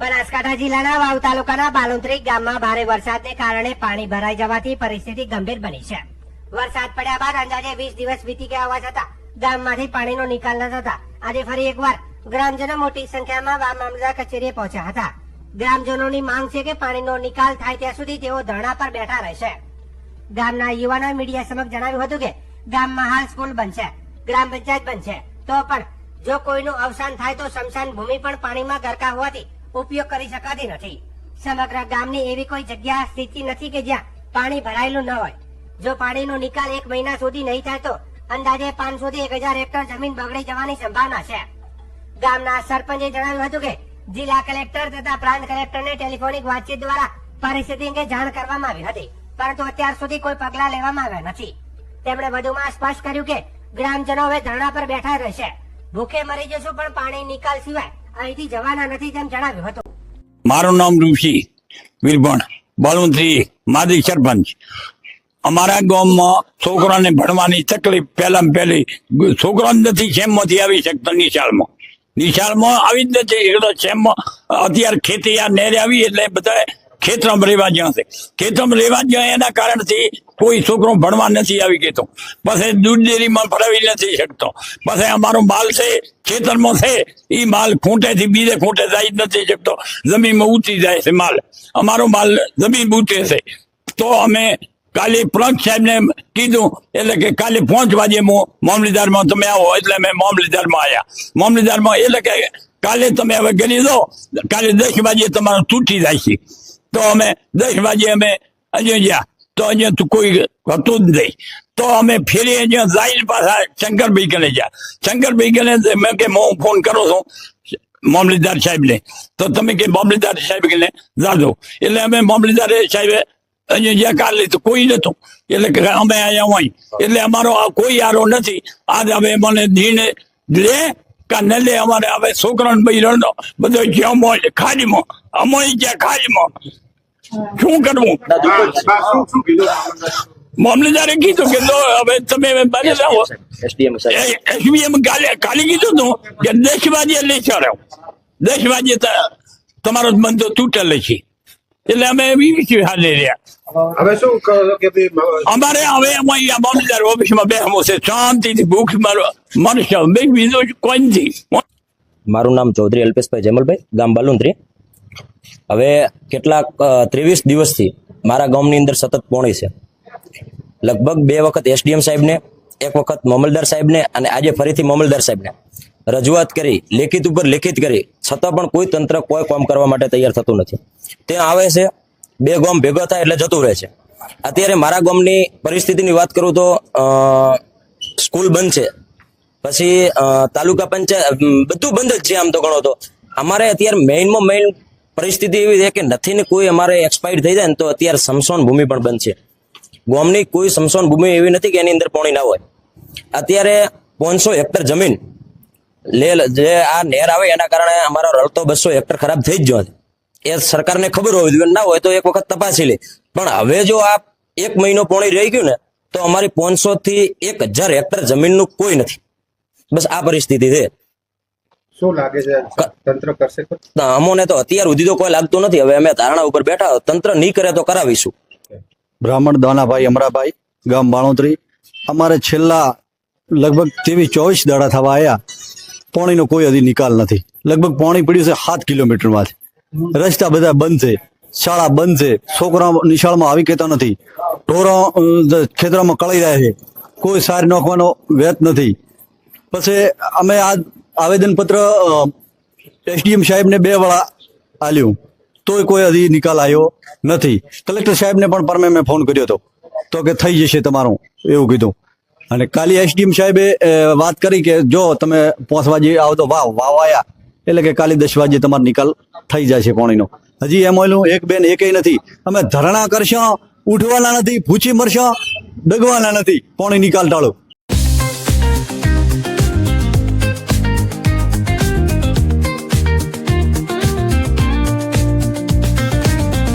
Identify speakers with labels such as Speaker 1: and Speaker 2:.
Speaker 1: બનાસકાંઠા જિલ્લાના વાવ તાલુકાના બાલુંત્રી ગામમાં ભારે વરસાદને કારણે પાણી ભરાઈ જવાથી પરિસ્થિતિ ગંભીર બની છે. વરસાદ પડ્યા બાદ અંદાજે વીસ દિવસ વીતી ગયા હોવા છતાં ગામમાંથી પાણીનો નિકાલ ન થતા આજે ફરી એકવાર ગ્રામજનો મોટી સંખ્યામાં વાવ મામલતદાર કચેરીએ પહોંચ્યા હતા. ગ્રામજનોની માંગ છે કે પાણીનો નિકાલ થાય ત્યાં સુધી તેઓ ધરણા પર બેઠા રહેશે. ગામના યુવાનોએ મીડિયા સમક્ષ જણાવ્યું હતું કે ગામમાં હાલ સ્કૂલ બનશે, ગ્રામ પંચાયત બનશે. તો પણ જો કોઈનું અવસાન થાય તો સ્મશાન ભૂમિ પણ પાણીમાં ગરકા હોવાથી ઉપયોગ કરી શકાતી નથી. સમગ્ર ગામની એવી કોઈ જગ્યા, સ્થિતિ નથી કે જ્યાં પાણી ભરાયેલું ન હોય. જો પાણીનો નિકાલ એક મહિના સુધી નહીં થાય તો અંદાજે પાંચસો થી એક હજાર હેક્ટર જમીન બગડી જવાની સંભાવના છે. ગામના સરપંચે જણાવ્યું હતું કે જિલ્લા કલેક્ટર તથા પ્રાંત કલેક્ટરને ટેલિફોનિક વાતચીત દ્વારા પરિસ્થિતિ અંગે જાણ કરવામાં આવી હતી, પરંતુ અત્યાર સુધી કોઈ પગલા લેવામાં આવ્યા નથી. તેમણે વધુમાં સ્પષ્ટ કર્યું કે ગ્રામજનો હવે ધરણા પર બેઠા રહેશે. ભૂખે મરી જશું પણ પાણી નિકાલ સિવાય અહીંથી જવાના નથી તેમ જણાવ્યું હતું.
Speaker 2: મારું નામ ઋષિ વીરભણ, બાલુંત્રી માદી સરપંચ. અમારા ગામમાં છોકરાને ભણવાની તકલીફ પહેલામાં પહેલી છોકરાને નથી શેમમાંથી આવી શકતો નિશાળમાં. નિશાળમાં આવી જ નથી એટલે શેમમાં અત્યારે ખેતી આ નેરે આવી એટલે બધા ખેતરમાં રહેવા જ્યાં છે. ખેતરમાં રહેવા જ્યાં એના કારણથી કોઈ છોકરો ભણવા નથી આવી ગયો પછી દૂધ ડેરીમાં ભરાવી નથી શકતો. પછી અમારો માલ છે, ખેતરમાં છે એ માલ ખૂંટેથી બીજે ખૂંટે જાય નથી શકતો. જમીનમાં ઊંચી જાય છે માલ. અમારો માલ જમીન ઊંચે છે. તો અમે કાલે પ્રંત સાહેબને કીધું, એટલે કે કાલે પાંચ વાગે મામલીદારમાં તમે આવો, એટલે અમે મામલીદારમાં આવ્યા મામલીદારમાં એટલે કે કાલે તમે હવે ગણી દો કાલે દસ વાગે તમારું તૂટી જાય છે. તો અમે દસ વાગે અમે અહીંયા ગયા. તો અહીંયા તો કોઈ હતું જ નહીં. તો અમે ફેરી અહીંયા જઈને પાછા શંકરભાઈ કને ગયા. શંકરભાઈ કને મેં કે હું ફોન કરો છું મામલીદાર સાહેબને. તો તમે કે મામલીદાર સાહેબ કને જાજો. એટલે અમે મામલીદાર સાહેબે અહીંયા જ્યાં કાલે. તો કોઈ નતું એટલે અમે અહીંયા હોય. એટલે અમારો આ કોઈ આરો નથી. આજ હવે મને ધીને લે કા ન લે અમારે હવે છોકરાને બૈરણનો બધો જ્યાં મોય ખાલીમાં અમોય જ્યાં ખાલીમાં શું કરવું? મામલેદારે કીધું કે હવે તમે બને લાવો
Speaker 3: એસડીએમ
Speaker 2: એસબીએમ કાલે કાલે કીધું તું કે દસ વાગે લઈ ચાલો દસ વાગે ત- તમારો બંધો તૂટેલો છે. એટલે અમે એવી વિશે હાલે રહ્યા.
Speaker 4: હવે શું
Speaker 2: અમારે હવે અહીંયા મામલતદાર ઓફિસમાં બેસવું છે શાંતિથી ભૂખ મારો મનુષ્ય બીજું કોઈ નથી.
Speaker 3: મારું નામ ચૌધરી અલ્પેશભાઈ જમલભાઈ ગામ બાલુંદ્રી હવે કેટલાક ત્રેવીસ દિવસથી મારા ગામની અંદર સતત પોણી છે. લગભગ બે વખત એસડીએમ સાહેબને, એક વખત મામલદાર સાહેબને અને આજે ફરીથી મામલદાર સાહેબને રજૂઆત કરી, લેખિત ઉપર લેખિત કરી, છતાં પણ કોઈ તંત્ર કોઈ કામ કરવા માટે તૈયાર થતું નથી. ત્યાં આવે છે, બે ગામ ભેગા થાય એટલે જતું રહે છે. અત્યારે મારા ગામની પરિસ્થિતિની વાત કરું તો સ્કૂલ બંધ છે. પછી તાલુકા પંચાયત બધું બંધ જ છે આમ તો ગણો તો. અમારે અત્યારે મેઇનમાં મેઇન પરિસ્થિતિ એવી છે કે નથી ને કોઈ અમારે એક્સપાયર થઈ જાય ને તો અત્યારે સમસોન ભૂમિ પણ બંધ છે. ગોમની કોઈ સમસોન ભૂમિ એવી નથી કે એની અંદર પાણી ના હોય. અત્યારે પાંચસો હેક્ટર જમીન લે જે આ નહેર આવે એના કારણે અમારો રળતો બસો હેક્ટર ખરાબ થઈ જ ગયો એ સરકારને ખબર હોવી જોઈએ. ના હોય તો એક વખત તપાસી લે. પણ હવે જો આ એક મહિનો પોણી રહી ગયું ને, તો અમારી પાંચસો થી એક હજાર હેક્ટર જમીનનું કોઈ નથી. બસ આ પરિસ્થિતિ છે.
Speaker 4: શું લાગે છે? તંત્ર કરશે
Speaker 3: તો અમોને તો અત્યાર સુધી તો કોઈ લાગતું નથી. હવે અમે ધારણા ઉપર બેઠા. તંત્ર નહીં કરે તો કરાવીશું.
Speaker 5: બ્રાહ્મણ દાનાભાઈ અમરાભાઈ ગામ બાણોતરી. અમારે છેલ્લા લગભગ ત્રેવીસ ચોવીસ દાડા થવા આવ્યા પોણીનો કોઈ હજી નિકાલ નથી. લગભગ પોણી પડ્યું છે સાત કિલોમીટરમાંથી રસ્તા બધા બંધ છે. શાળા બંધ છે. છોકરા નિશાળમાં આવી કહેતા નથી. ઢોરો ખેતરોમાં કળી રહ્યા છે. કોઈ સાર નાખવાનો વેત નથી. પછી અમે આ આવેદનપત્ર એસડીએમ સાહેબને બે વાળા આલ્યું. તોય કોઈ હજી નિકાલ આવ્યો નથી. કલેક્ટર સાહેબને પણ પરમે મેં ફોન કર્યો હતો. તો કે થઈ જશે તમારું, એવું કીધું. અને કાલે એસડીએમ સાહેબે વાત કરી કે જો તમે પાંચ વાગે આવો તો વાવ વાવ આયા. એટલે કે કાલે દસ વાગે તમારો નિકાલ થઈ જશે પાણીનો. હજી એમ ઓલું એક બેન એકેય નથી. અમે ધરણા કરશો, ઉઠવાના નથી, ભૂચી મરશો, ડગવાના નથી. પાણી નિકાલ ટાળો.